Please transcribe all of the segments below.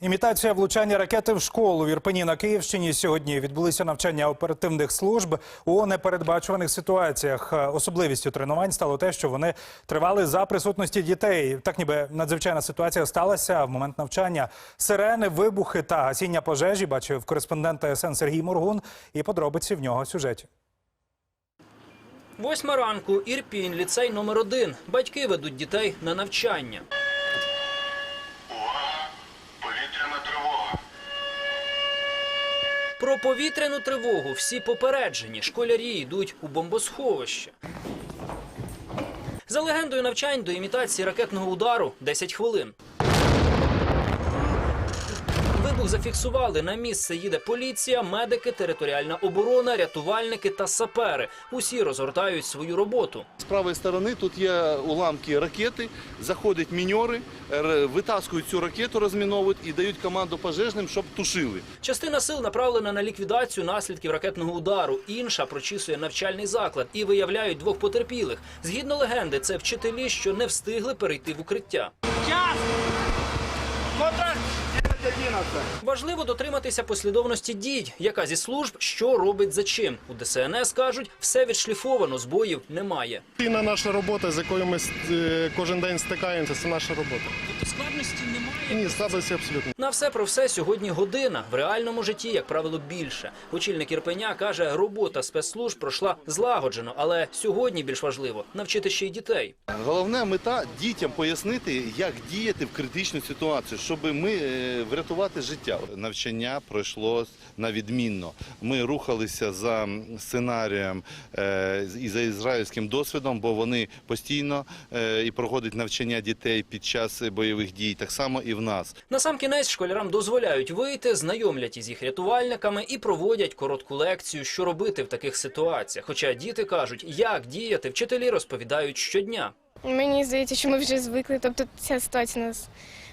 Імітація влучання ракети в школу в Ірпені на Київщині. Сьогодні відбулися навчання оперативних служб у непередбачуваних ситуаціях. Е, Особливістю тренувань стало те, що вони тривали за присутності дітей. Так ніби надзвичайна ситуація сталася в момент навчання. Сирени, вибухи та гасіння пожежі бачив кореспондент ТСН Сергій Моргун. І подробиці в нього сюжеті. Восьма ранку, Ірпінь, ліцей номер один. Батьки ведуть дітей на навчання. Про повітряну тривогу всі попереджені. Школярі йдуть у бомбосховище. За легендою навчань до імітації ракетного удару 10 хвилин. Зафіксували. На місце їде поліція, медики, територіальна оборона, рятувальники та сапери. Усі розгортають свою роботу. З правої сторони тут є уламки ракети, заходять міньори, витаскують цю ракету, розміновують і дають команду пожежним, щоб тушили. Частина сил направлена на ліквідацію наслідків ракетного удару. Інша прочісує навчальний заклад і виявляють двох потерпілих. Згідно легенди, це вчителі, що не встигли перейти в укриття. Важливо дотриматися послідовності дій, яка зі служб що робить за чим. У ДСНС кажуть, все відшліфовано, збоїв немає. Єдина наша робота, з якою ми е, кожен день стикаємося, це наша робота. Тобто складності немає. Ні, складності абсолютно. На все про все сьогодні година. В реальному житті, як правило, більше. Очільник Ірпеня каже, робота спецслужб пройшла злагоджено, але сьогодні більш важливо навчити ще й дітей. Головна мета дітям пояснити, як діяти в критичну ситуацію, щоб ми е, врятувати життя. Навчання пройшло на відмінно. Ми рухалися за сценарієм е, і за ізраїльським досвідом, бо вони постійно е, і проходять навчання дітей під час бойових дій. Так само і в нас. На сам кінець школярам дозволяють вийти, знайомлять із їх рятувальниками і проводять коротку лекцію, що робити в таких ситуаціях. Хоча діти кажуть, як діяти, вчителі розповідають щодня. Мені здається, що ми вже звикли. Тобто ця ситуація нас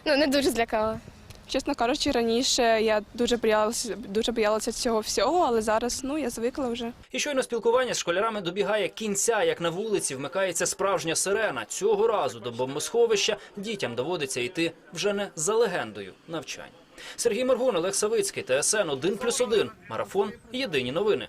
ну не дуже злякала. Чесно кажучи, раніше я дуже боялася, дуже боялася цього всього, але зараз ну я звикла вже. І щойно спілкування з школярами добігає кінця, як на вулиці вмикається справжня сирена. Цього разу до бомбосховища дітям доводиться йти вже не за легендою навчань. Сергій Моргун, Олег Савицький, ТСН 1+,1. Марафон. Єдині новини.